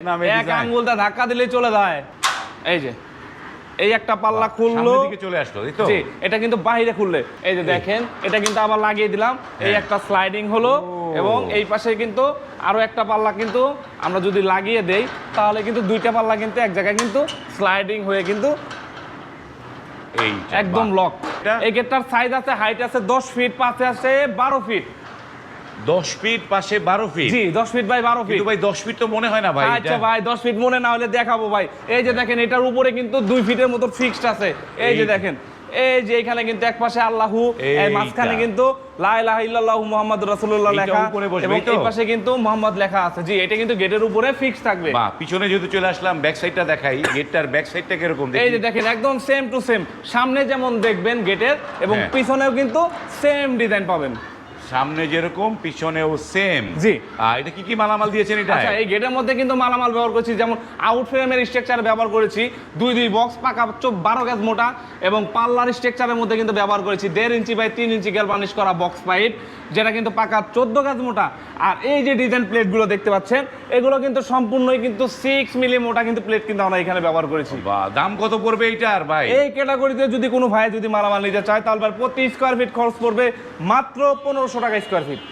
এক আঙ্গুলটা ধাক্কা দিলে চলে যায়। এই যে এই একটা পাল্লা খুললো। চলে আসলো জি এটা কিন্তু বাইরে খুললে। এই যে দেখেন এটা কিন্তু আবার লাগিয়ে দিলাম। এই হ্যাঁ। একটা স্লাইডিং হলো এবং এই পাশে কিন্তু আরও একটা পাল্লা কিন্তু আমরা যদি লাগিয়ে দেই তাহলে কিন্তু দুইটা পাল্লা কিন্তু এক জায়গায় কিন্তু স্লাইডিং হয়ে কিন্তু এই একদম লক এই গেটটার সাইজ আছে হাইট আছে দশ ফিট পাশে আছে বারো ফিট দশ ফিট পাশে বারো ফিট জি দশ ফিট বাই বারো ফিট ভাই দশ ফিট তো মনে হয় না ভাই আচ্ছা ভাই দশ ফিট মনে না হলে দেখাবো ভাই। এই যে দেখেন এটার উপরে কিন্তু দুই ফিটের মতো ফিক্সড আছে। এই যে দেখেন এই যে এখানে কিন্তু এক পাশে আল্লাহু এই মাঝখানে কিন্তু লা ইল্লাল্লাহু মুহাম্মাদুর রাসূলুল্লাহ লেখা এবং এই পাশে কিন্তু মোহাম্মদ লেখা আছে। জি এটা কিন্তু গেটের উপরে ফিক্স থাকবে। বাহ পিছনে যেহেতু চলে আসলাম ব্যাক সাইডটা দেখাই গেটটার ব্যাক সাইডটা কীরকম এই যে দেখেন একদম সেম টু সেম সামনে যেমন দেখবেন গেটের এবং হ্যাঁ। পিছনেও কিন্তু সেম ডিজাইন পাবেন। সামনে যেরকম পিছনেও সেম জি। এটা কি কি মালামাল দিয়েছেন এটা আচ্ছা এই গেটের মধ্যে কিন্তু মালামাল ব্যবহার করেছি। যেমন আউট ফ্রেমের স্ট্রাকচার ব্যবহার করেছি দুই দুই বক্স পাকা চোখ বারো গ্যাস মোটা এবং পাল্লার স্ট্রাকচারের মধ্যে কিন্তু ব্যবহার করেছি দেড় ইঞ্চি বাই তিন ইঞ্চি গ্যালভানিশ করা বক্স পাইপ যেটা কিন্তু পাকা চোদ্দ গাছ মোটা। আর এই যে ডিজাইন প্লেটগুলো দেখতে পাচ্ছেন এগুলো কিন্তু সম্পূর্ণই কিন্তু সিক্স মিলি মোটা কিন্তু প্লেট কিন্তু আমরা এখানে ব্যবহার করেছি। বাহ দাম কত পড়বে এইটার ভাই? এই ক্যাটাগরিতে যদি কোনো ভাই যদি মালামাল নিতে চায় তাহলে প্রতি স্কোয়ার ফিট খরচ পড়বে মাত্র পনেরোশো টাকা স্কোয়ার ফিট